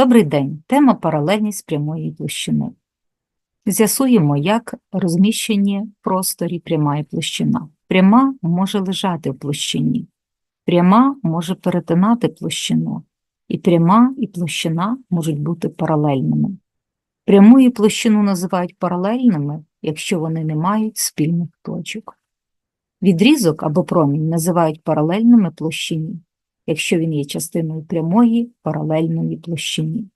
Добрий день. Тема паралельність прямої площини. З'ясуємо, як розміщені в просторі пряма і площина. Пряма може лежати в площині, пряма може перетинати площину, і пряма і площина можуть бути паралельними. Пряму і площину називають паралельними, якщо вони не мають спільних точок. Відрізок або промінь називають паралельними площині, якщо він є частиною прямої паралельної площині.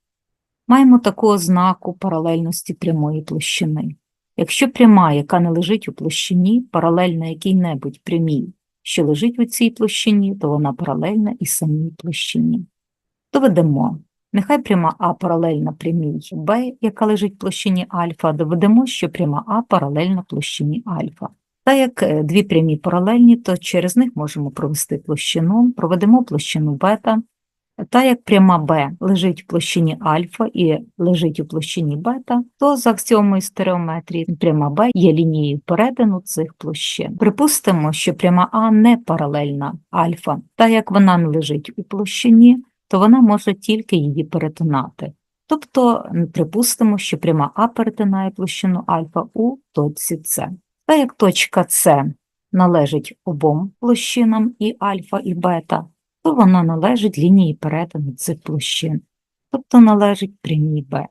Маємо таку ознаку паралельності прямої площини. Якщо пряма, яка не лежить у площині, паралельна якій-небудь прямій, що лежить у цій площині, то вона паралельна і самій площині. Доведемо. Нехай пряма А паралельна прямій Б, яка лежить в площині альфа, доведемо, що пряма А паралельна площині альфа. Та як е, дві прямі паралельні, то через них можемо провести площину, проведемо площину бета. Та як пряма Б лежить в площині альфа і лежить у площині бета, то за аксіомою стереометрії пряма Б є лінією перетину цих площин. Припустимо, що пряма А не паралельна альфа, та як вона не лежить у площині, то вона може тільки її перетинати. Тобто припустимо, що пряма А перетинає площину альфа у точці С. Та як точка С належить обом площинам і альфа, і бета, то вона належить лінії перетину цих площин, тобто належить прямій Б.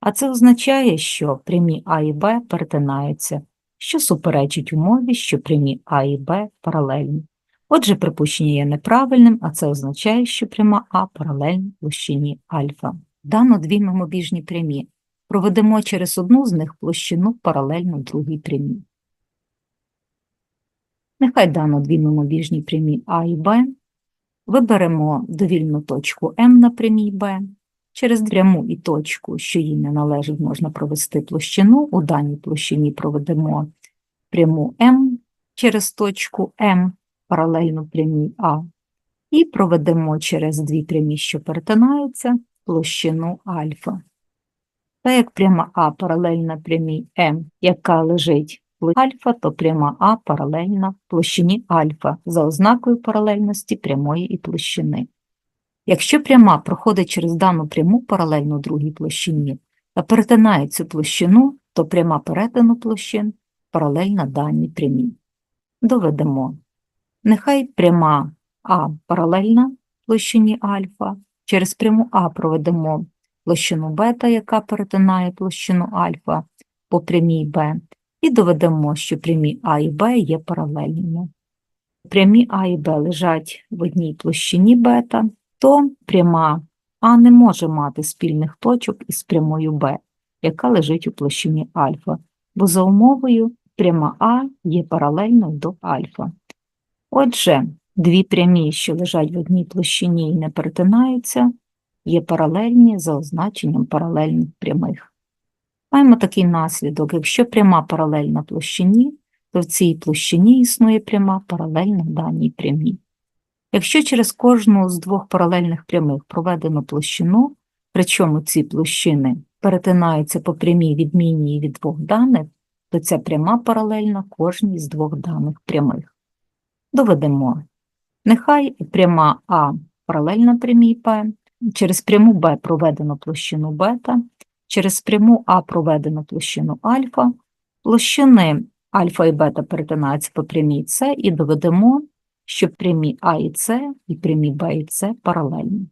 А це означає, що прямі А і Б перетинаються, що суперечить умові, що прямі А і Б паралельні. Отже, припущення є неправильним, а це означає, що пряма А паралельна площині альфа. Дано дві мимобіжні прямі. Проведемо через одну з них площину паралельно другій прямій. Нехай дано дві мимобіжні прямі А і Б. Виберемо довільну точку М на прямій Б. Через пряму і точку, що їй не належить, можна провести площину. У даній площині проведемо пряму М через точку М паралельно прямій А. І проведемо через дві прямі, що перетинаються, площину альфа. Та як пряма А паралельна прямій М, яка лежить альфа, то пряма А паралельна площині альфа за ознакою паралельності прямої і площини. Якщо пряма проходить через дану пряму паралельно другій площині та перетинає цю площину, то пряма перетину площин паралельна даній прямій. Доведемо. Нехай пряма А паралельна площині альфа, через пряму А проведемо площину бета, яка перетинає площину альфа по прямій Б, і доведемо, що прямі А і Б є паралельними. Прямі А і Б лежать в одній площині бета, то пряма А не може мати спільних точок із прямою Б, яка лежить у площині альфа, бо за умовою пряма А є паралельною до альфа. Отже, дві прямі, що лежать в одній площині і не перетинаються, є паралельні за означенням паралельних прямих. Маємо такий наслідок, якщо пряма паралельна площині, то в цій площині існує пряма паралельна даній прямій. Якщо через кожну з двох паралельних прямих проведено площину, причому ці площини перетинаються по прямій відмінній від двох даних, то ця пряма паралельна кожній з двох даних прямих. Доведемо. Нехай пряма А паралельна прямій П, через пряму Б проведено площину бета, через пряму А проведено площину альфа, площини альфа і бета перетинаються по прямій С і доведемо, що прямі А і С і прямі Б і С паралельні.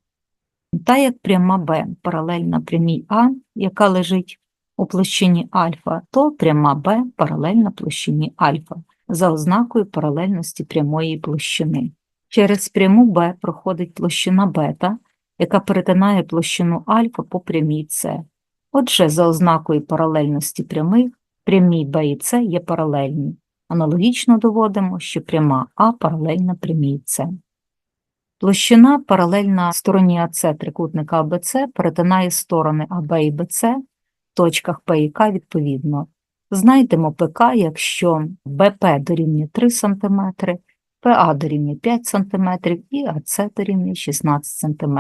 Та як пряма Б паралельна прямій А, яка лежить у площині альфа, то пряма Б паралельна площині альфа за ознакою паралельності прямої площини. Через пряму Б проходить площина бета, яка перетинає площину альфа по прямій С. Отже, за ознакою паралельності прямих, прямі Б і С є паралельні. Аналогічно доводимо, що пряма А паралельна прямій С. Площина паралельна стороні АС трикутника АБЦ перетинає сторони АБ і БЦ в точках П і К відповідно. Знайдемо ПК, якщо БП дорівнює 3 см, ПА дорівнює 5 см і АЦ дорівнює 16 см.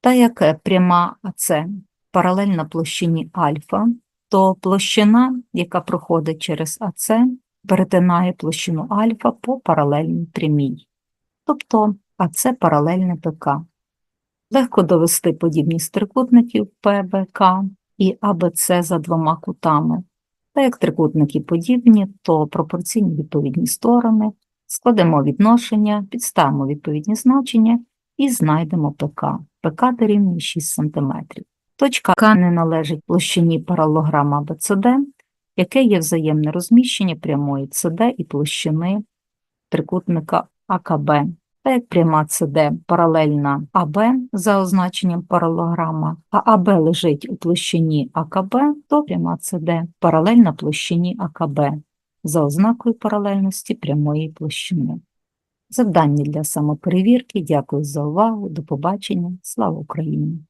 Та як пряма АЦ паралельна площині альфа, то площина, яка проходить через АЦ, перетинає площину альфа по паралельній прямій. Тобто АЦ паралельне ПК. Легко довести подібність трикутників ПБК і АБЦ за двома кутами. Та як трикутники подібні, то пропорційні відповідні сторони, складемо відношення, підставимо відповідні значення і знайдемо ПК. ПК дорівнює 6 см. Точка К не належить площині паралограма АБЦД, яке є взаємне розміщення прямої ЦД і площини трикутника АКБ. Та як пряма ЦД паралельна АБ за означенням паралограма, а АБ лежить у площині АКБ, то пряма ЦД паралельна площині АКБ за ознакою паралельності прямої площини. Завдання для самоперевірки. Дякую за увагу. До побачення. Слава Україні!